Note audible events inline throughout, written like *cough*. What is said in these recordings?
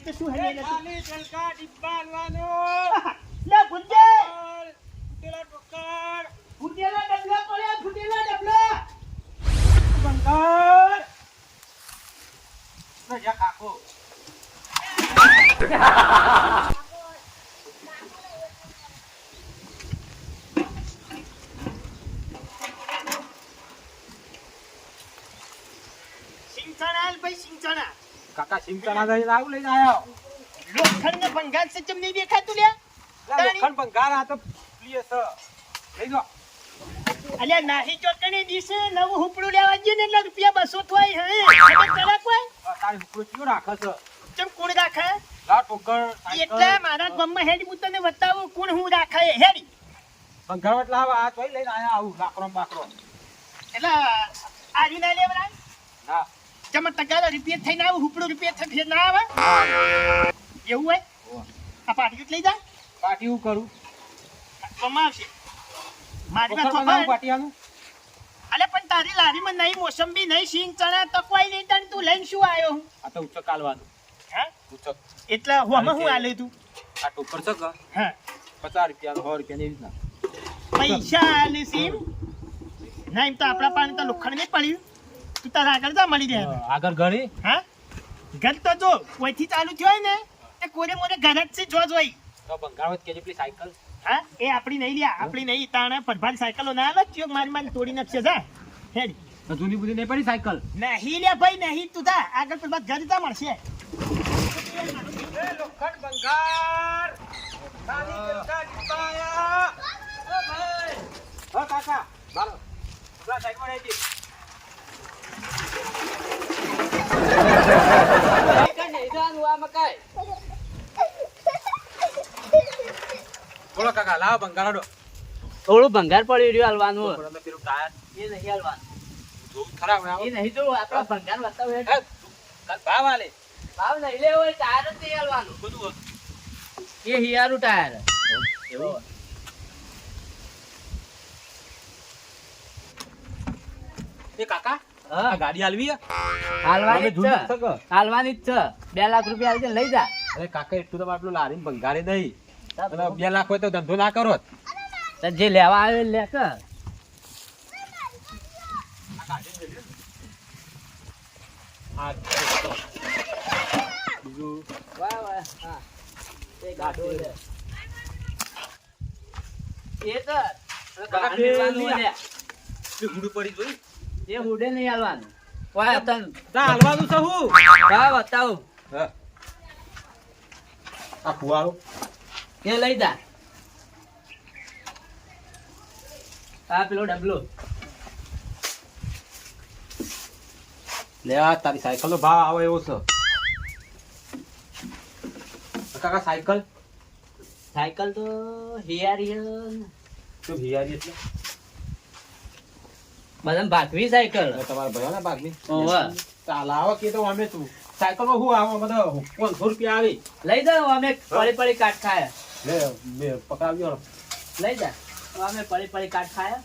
એક તો શું હે ખાલી ચલકા ડિબ્બા આલવાનો. લે ગુંજે ફૂટેલા ટોકર. ફૂટેલા ડબલા પડ્યા ફૂટેલા ડબલા બંગાળ. લે જા કાકો. સિંચણા ભાઈ સિંચણા કાકા સિંગચણા લઈને આવું લઈને આયો. લોખંડ ને ભંગાર છે ચમ નહીં દેખાતું લે લોખંડ બંગાળ આ તો પ્રિય છે. લઈ જાઓ. અલ્યા નાહી ચોકણી દીશે નવું હુપડું લેવા જઈએ ને એટલે રૂપિયા બસો થોય હે ખબર હોય આ તારી ઉપરો ચિયો રાખે છે. ચમ કોણ રાખે લા ટોકર. એટલે મારા ગામમાં હેડી હું તને બતાવું કુણ હું રાખે હેડી ભંગાર એટલે આ તોય લઈને આયા આવું લાકડો બાકડો. એટલે આજી ના લેવરા ના. જમા તગારા રૂપિયા થઈને આવું હુપડું રૂપિયા થઈ ફેર ના આવે? એવું હોય? આ પાટી લઈ જા પાટી હું કરું? કમાવશે મારી ખબર અલે પણ તારી લારીમાં નહીં મોસંબી નહીં સિંગ ચણા તો કોઈ નહીં તણ તું લઈને શું આવ્યો હું? આ તો ઉચક કાલવાનું હા? ઉચક એટલે હું આમાં હું આલે તું? આ ટોકર છે કે હા? પચાસ રૂપિયા સો રૂપિયા એવી રીતના. પૈસા આલે સીમ? ના એમ તો આપણા પાણી તો લોખંડ નહીં પડ્યું. તું તારા આગળ જા મળી રહે આગળ ઘરે હા? ઘર તો જો કોઈથી ચાલુ થયો હોય ને એ કોરે મોરે ઘર જ છે જો જોઈ. તો બંગાળ હોય કેજી પેલી સાયકલ. હા? એ આપણી નહીં લ્યા આપણી નહીં તાણે પરભારી સાયકલો ના આલે ચિયો મારી મારી તોડી નાખશે જા. હેડી. તો જૂની બુધી નહીં પડી સાયકલ? નહીં લ્યા ભાઈ નહીં તું જા આગળ પર ઘર જા મળશે. લોખંડ ઓ ભાઈ! કાકા બારો સાયકલ સાઈડ લાવો થોડું ભંગાર પડ્યું રહ્યું હાલવાનું પેલું ટાયર. એ નહીં હાલવાનું. જોવું ખરાબ એ નહીં જોવું આપડે ભંગાર બતાવે ભાવ આલે ભાવ નહીં લેવો હોય ટાયર જ નહીં હાલવાનું. બધું એ હિયારું ટાયર. એવું? એ કાકા હા. આ ગાડી આલવી હાલવાની જ છે. હાલવાની જ છે. બે લાખ રૂપિયા લઈ જા. અરે કાકા એટલું તમારે પેલું લારીને ભંગારે નહીં. અને બે લાખ હોય તો ધંધો ના કરો તો જે લેવા આવે લે કે. હુંડું નહીં હાલવાનું. હાલવાનું બતાવું. હા. આ ફુવારો. એ લઈ જા. આ પેલો ડબલો. લે આ તારી સાયકલ નો ભાવ આવે એવો છે. કાકા સાયકલ? સાયકલ તો હિયારી તો હિયારી એટલે? મને ભાગવી સાયકલ. તમારા ભયો ને ભાગવી. ઓવે. ચાલ આવો કે તો અમે તું. સાયકલમાં શું આવો બધા પાંચસો રૂપિયા આવી. લઈ જાઓ અમે પડી પડી કાટ ખાય. લે બે પકડાવ્યો લઈ જા. અમે પડી પડી કાટ ખાયા.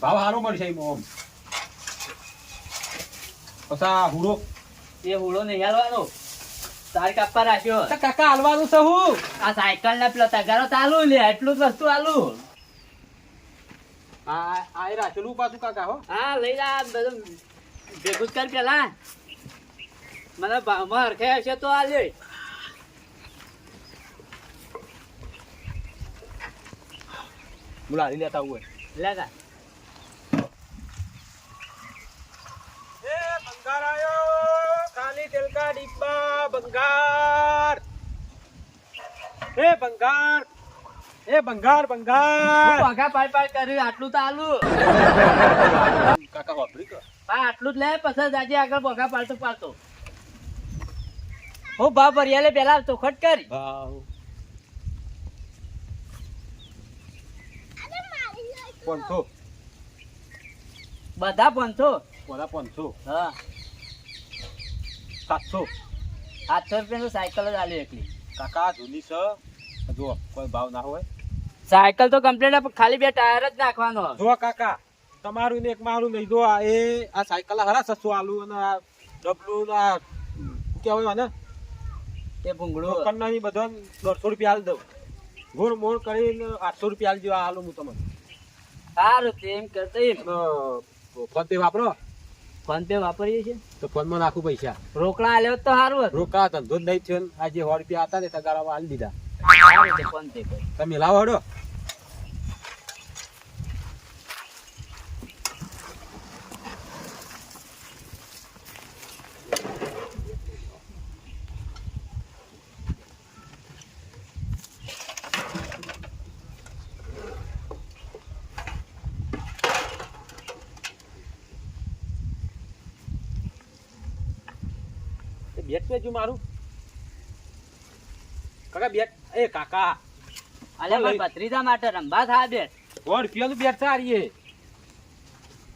ભાવ સારો મળશે એમાં ઓમ. પછા હુડો. એ હુડો નહીં હાલવાનો. તારી કાપા રાખ્યો કાકા હાલવાનું છે હું. આ સાયકલ ના પેલો તગારો ચાલુ લે એટલું જ વસ્તુ આલુ આ આ રાખેલું પાછું કાકા હો. હા લઈ જા બધું ભેગું કર પેલા. મને ભાવમાં હરખે હશે તો આ લે લેતા હોય લેતા બંગાર આયો ખાલી તેલકા ડિબ્બા બંગાર એ બંગાર એ બંગાર હું બંગાર પગા પાડ પાય કર્યું આટલું તો આલુ કાકા વાપરી હા આટલું જ લે પછી જાજે આગળ પગા પાડતો પાડતો હું ભાવ ભરિયાલે પેલા ચોખટ કરી પાંચસો બધા પાંચસો બધા પાંચસો હા. સાતસો. સાતસો રૂપિયાનું સાયકલ જ આલી એકલી. કાકા જૂની છે. જો કોઈ ભાવ ના હોય. સાયકલ તો કમ્પ્લીટ ખાલી બે ટાયર જ નાખવાનો જો કાકા તમારું ને એક મારું લઈ દો આ એ આ સાયકલ હરા સસ્તું આલુ અને આ ડબલું ને આ કેવાય કહેવાય ને એ ભૂંગળું કન્નાની બધા દોઢસો રૂપિયા આલી દઉં. ગોળ મોણ કરીને આઠસો રૂપિયા હાલ જેવા હાલું હું તમને. સારું તે એમ કરતો ફોન પે વાપરો? ફોન પે વાપરીએ છીએ. તો ફોનમાં નાખું પૈસા. રોકડા આલ્યો તો સારું હતું. રોકા ધંધો નહીં થયો આજે સો રૂપિયા હતા ને તગારામાં આલી દીધા. ફોન પે તમે લાવો હડો. બેટ પેજુ મારું. કાકા બેટ એ કાકા. અલે મારા પણ ભત્રીજા માટે રંભા થા બેટ. સો રૂપિયાનું બેટ સારી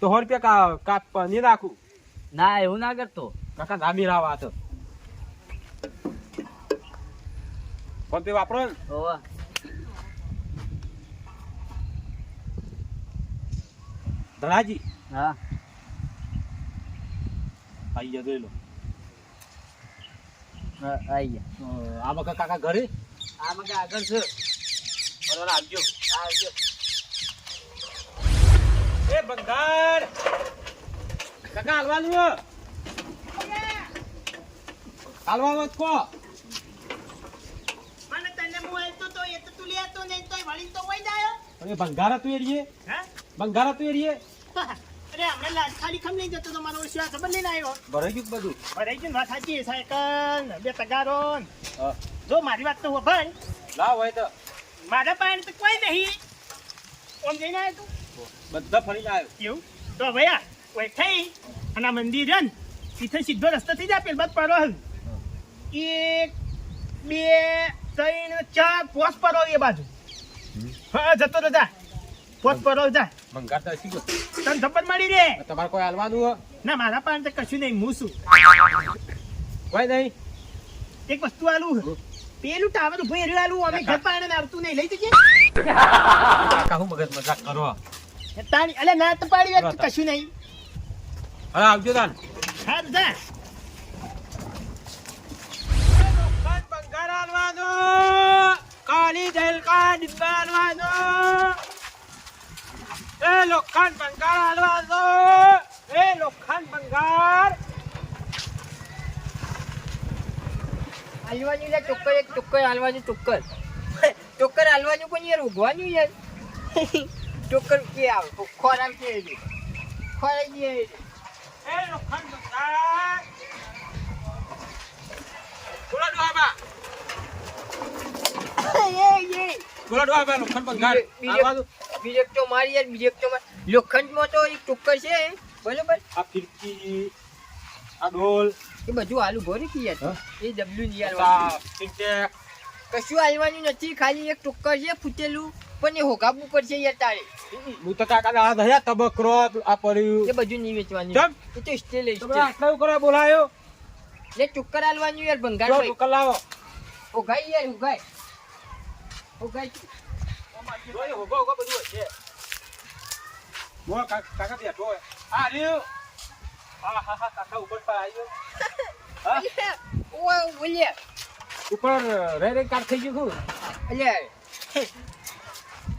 તો સો રૂપિયા કા કાપ નહીં રાખું ના એવું ના કરતો. કાકા નામી રાવા તો. ફોન પે વાપરો ને. હોવા ધનાજી. હા. આઈ જોઈ લો આઈ ગયા. આ વખત કાકા ઘરે? આ મગે આગળ છે. બરોબર આવજો. આવજો. એ બંગાર કાકા હાલવાનું. હાલવાનું કહો મને તને આલતો તો એ તો તું લે તો નહીં તોય વળી તો વઈ જાય અરે બંગાર હતું એરીએ હા? બંગાર હતું એરીએ અરે હમણાં લાજ ખાલી ખમ લઈ જતો તો મારો ઓળશિયા ખબર લઈને આવ્યો. ભરાઈ ગયું બધું? ભરાઈ ગયું વાત સાચી સાયકલ બે તગારો. જો મારી વાત તો ભાઈ. લાવ હોય તો. મારા પાસે તો કોઈ નહીં. ઓમ જઈને આવ્યો તું? બધા ફરીને આવ્યો કેવું તો ભૈયા કોઈ થઈ. અને આ મંદિર છે ને સીધે રસ્તો થઈ જાય પેલ બાદ પાડો હલ. એક બે ત્રણ ચાર પોસ પરો એ બાજુ હા જતો તો જા પોસ પરો બંગાર શીખો તને થપ્પડ મળી રે? તમારે કોઈ હાલવાનું હો? ના મારા પાસે કશું નહીં હું છું. કોઈ નહીં. એક વસ્તુ આલું. પેલું ટાવર ઉભું એર્યું આલું અમે ઘર પાસે આવતું નહીં. લઈ જજે. કાકા હું મગજ મજાક કરો? તાણી અલે ના તો પાડી વાત કશું નહીં. હા આવજો તાન. હા જા. બંગાર હાલવાનો કાલી જલકા ડિબ્બા હાલવાનો. એ લોખંડ બંગાર હાલવાનો એ લોખંડ બંગાર હાલવાનું યાર ચોક્કર એક ચોક્કર હાલવાનું ચોક્કર ચોક્કર હાલવાનું પણ યાર? ઉભવાનું યાર. ચોક્કર કે આવે ખોરાક કે છે ખોરાક કે એ લોખંડ બંગાર બોલો ડોહાબા એ એ બોલો ડોહાબા લોખંડ બંગાર બીજે- બીજે- તો મારી યાર બીજો તો મારી. લોખંડમાં તો એક ટુક્કર છે બરોબર? આ ફિરકી આ ઢોલ. એ બધું આલુ ભરી કી યાર. એ ડબલ્યુ ની યાર કશું આલવાનું નથી ખાલી એક ટોક્કર છે ફૂટેલું પણ એ હોકાબું પડશે યાર તારે. હું તો કાકા આ ધયા તબકરો આ પડ્યું એ બધું નહીં વેચવાનું? એ તો સ્ટેલ તમે આટલા કરો બોલાયો? લે ટુક્કર આલવાનું યાર ભંગાર દુકાન લાવો. ઉગાઈ યાર ઉગાઈ ઉગાઈ જોઈ હોગો હોગો બધું હશે બોલ કાકા બેઠો હોય આ રહ્યો હા હા હા કાકા ઉપર પર આવ્યો હા? ઓય બોલ્યા ઉપર રે રે કાટ થઈ ગયું અલ્યા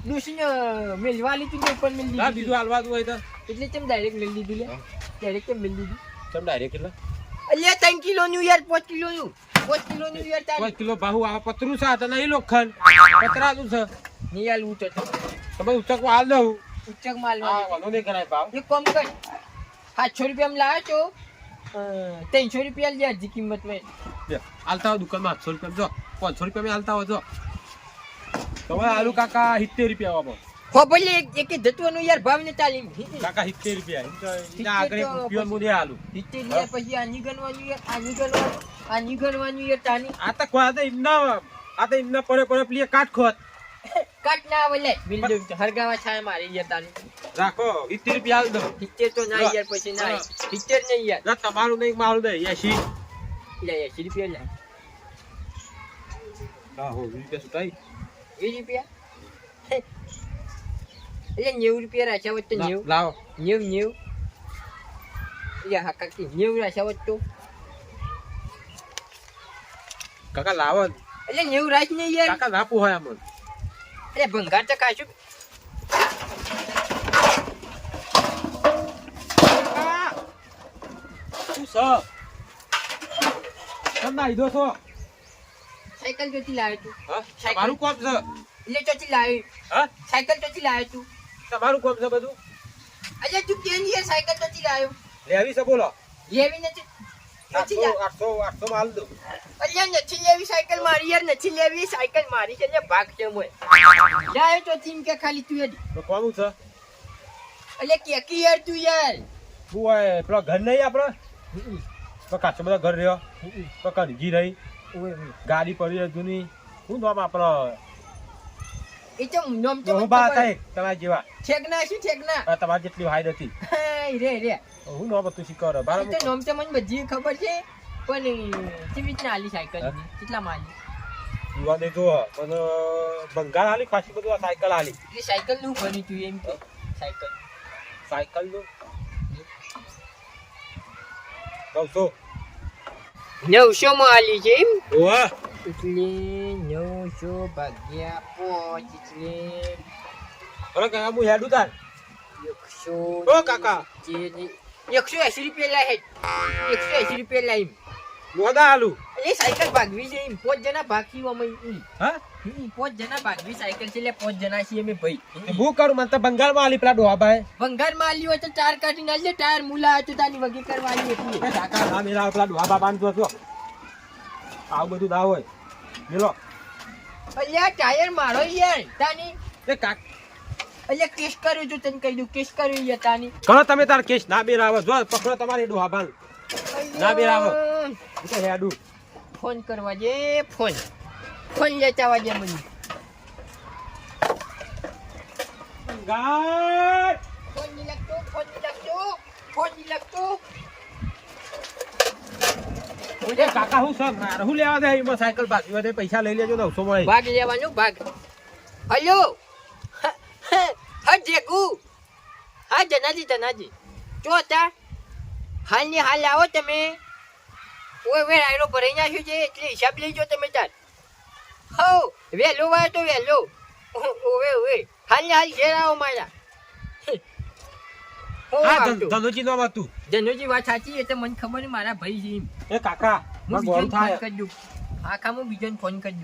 દુસરીને મેલવા લીધું ને ઉપર મેલ દીધું બીજું હાલવાનું હોય તો એટલે કેમ ડાયરેક્ટ મેલ દીધું લે. ડાયરેક્ટ કેમ મેલ દીધું ચમ ડાયરેક્ટ એટલે અલ્યા ત્રણ કિલો નું યાર પાંચ કિલો નું પાંચ કિલો નું યાર પાંચ કિલો ભાવ આ પતરું છે આ તો નહીં લોખંડ પતરાનું છે નહીં હું તો તમે ઉચક હાલ દઉં. ઉચક માલ આ વાલો નહીં કરાય ભાવ. એક કામ કર. સાતસો રૂપિયા લાવ્યો છો? ત્રણસો રૂપિયા લે અડધી કિંમત મેં. હાલતા હોય દુકાનમાં આઠસો રૂપિયા. જો પાંચસો રૂપિયા હાલતા હોય જો. તમે આલુ કાકા સિત્તેર રૂપિયા આપો હો ભલે એક એક ધત્વનું યાર ભાવ ને તાલીમ કાકા સિત્તેર રૂપિયા. એમ આગળ રૂપિયો મુદે આલુ. સિત્તેર યાર પછી આની ગણવાનું યાર આની ગણવાનું આની ગણવાનું યાર તાની. આ તો કોઈ આ તો એમના આ તો એમના પડે પડે કાટ ખોત કાટ ના વલે લે. હરગાવા છાય મારી યાર રાખો સિત્તેર રૂપિયા આલ દો. સિત્તેર તો ના યાર પછી ના સિત્તેર નહીં યાર. ના તમારું નહીં મારું દે 80 લે 80 રૂપિયા લે. હા હો 20 રૂપિયા સુટાઈ 20 રૂપિયા? એટલે નેવું રૂપિયા રાખ્યા તો નેવું. લાવો. નેવું નેવું. એટલે હા કાકી નેવું રાખ્યા હોત તો. કાકા લાવો. એટલે નેવું રાખ નહીં યાર. કાકા ના પૂહાય આમ. અરે ભંગાર ખાશું શું? છે? કેમ ના લીધો છો? સાયકલ ચોથી લાવ્યો તું હા. તમારું કોમ છે? એટલે ચોથી લાવ્યો. હા? સાયકલ ચોથી લાવ્યો તું તમારું કોમ છે બધું? અરે તું કેમ સાયકલ ચોથી લાવ્યો? લેવી છે બોલો. લેવી નથી. અલ્યા નથી લેવી સાયકલ મારી યાર નથી લેવી સાયકલ મારી છે ભાગ છે મોય. લાવ્યો તો એમ કે ખાલી તું યાર તો કોનું છે? અલ્યા કે યાર તું યાર. હોય પેલો ઘર નહીં આપણે? તો કાચો બધા ઘર રહ્યો. તો કણગી રહી ગાડી પડી જૂની. શું નામ આપણો? એ તો નોમ ચમ મને ખબર. એક તમારા જેવા. ઠેકના શું ઠેકના? આ તમારી જેટલી હાઈટ હતી. રે રે. હું નો હતું શીખવાડો. એ બાર તો નોમ ચમ મને બધી ખબર છે પણ કેવી રીતના આલી સાયકલ? કેટલા માલી યુવા ને જો પણ બંગાળ હાલી ખાસી બધું સાયકલ હાલી? એ સાયકલનું બની તું એમ કે સાયકલ. સાયકલનું નવસો. નવસો માં આલી છે એમ? ઓવા એટલે નવસો ભાગ્યા પોચ એટલે અરે કાકા હું હેડું તાર એકસો ઓ કાકા એકસો એસી રૂપિયા લાય એકસો એસી રૂપિયા લાય મોદા હાલું એ સાયકલ ભાગવી છે એમ પોચ જણા ભાગી અમે. હા પોચ જણા ભાગવી સાયકલ છે એટલે પોચ જણા છીએ અમે ભાઈ હું કરું મને તો બંગાળમાં હાલી પેલા ડોહા ભાઈ ભંગારમાં આલી હોય તો ચાર કાઢી નાખજે ટાયર મુલા તો તાની વગી કરવાની એ કાકા ના મેલા પેલા ડોહા બાબા જો છો આવું બધું ના હોય. મેલો અલ્યા ટાયર મારો યાર તાની. એ કાક. અલ્યા કેસ કર્યો જો તને કહી દઉં કેસ કર્યો યાર તાની. કરો તમે તાર કેસ ના બેર આવો જો પકડો તમારી ડોહા ભાલ ના બેર આવો. અલ્યા. હું તો હેડું. ફોન કરવા જે ફોન. ફોન લેતા જે મને. ગાડ ફોનની લખતો ફોનની લખતો ફોનની લાગતો. એ કાકા, હું સર સાયકલ પાછી પૈસા લઈ લેજો નવસો ભાગ લેવાનું, ભાગ. હલ્યો હા જેકુ હા, જનાજી જનાજી. જો હતા હાલની હાલ આવો તમે. ઓય વે આયરો ભરાઈ નાખ્યો છે, એટલે હિસાબ લેજો તમે તાર. હો વહેલો વાય તો વહેલો ઓવે ઓવે. હાલની હાલ ઘેર આવો મારા. હો હા આવતો. નો હતું ધનુજી વાત સાચી એટલે મને ખબર મારા ભાઈ છે એ કાકા હું મને ફોન કરી દઉં હું બીજોને ફોન કરી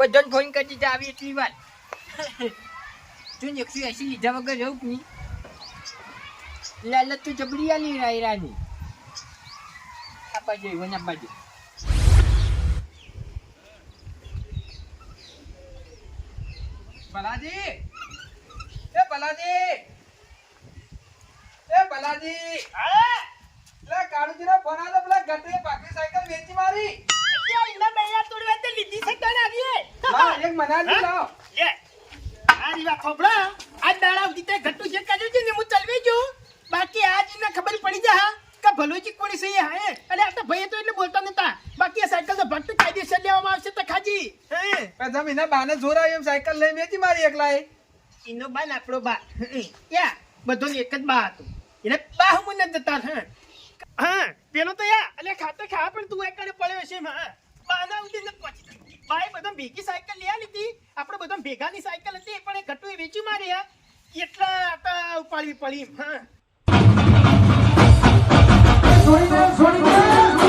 બધાને ફોન કરી દીધા આવી એટલી વાર. *laughs* તું એકસો એસી લીધા વગર રહું કે નહીં? લાલત તો જબરી આલી રાયરાની આ બાજુ આવ્યો ને આ બાજુ. ભલાજી! એ ભલાજી! એ ભલાજી! પેલા કાળુજીનો ફોન આવ્યો પેલા ગટરે પાકી સાયકલ વેચી મારી. લાવ એક મનાલી લાવ. બાકી આજ ને ખબર પડી જા કે ભલોચી કોણી સહી હાય અરે આ તો ભાઈ તો એટલે બોલતા નતા. બાકી આ સાયકલ તો ભક્ત કાયદેસર લેવામાં આવશે તો ખાજી. હે? એના બાને જોર આવી એમ સાયકલ લઈ મેતી મારી એકલાય એનો બા ને આપણો બા યા બધો એક જ બા હતો. એટલે બા હું મને જતા હા? હા પેલો તો યા એટલે ખાતે ખા પણ તું એકડે પડ્યો છે હા? બાના ઉડી ને પહોંચી બાએ બધા ભેગી સાયકલ લઈ લીધી આપણે બધા ભેગાની સાયકલ હતી, પણ એ ઘટુ વેચી મારી, હા. એટલા હતા ઉપાડવી પડી, હા. છોડી દે છોડી દે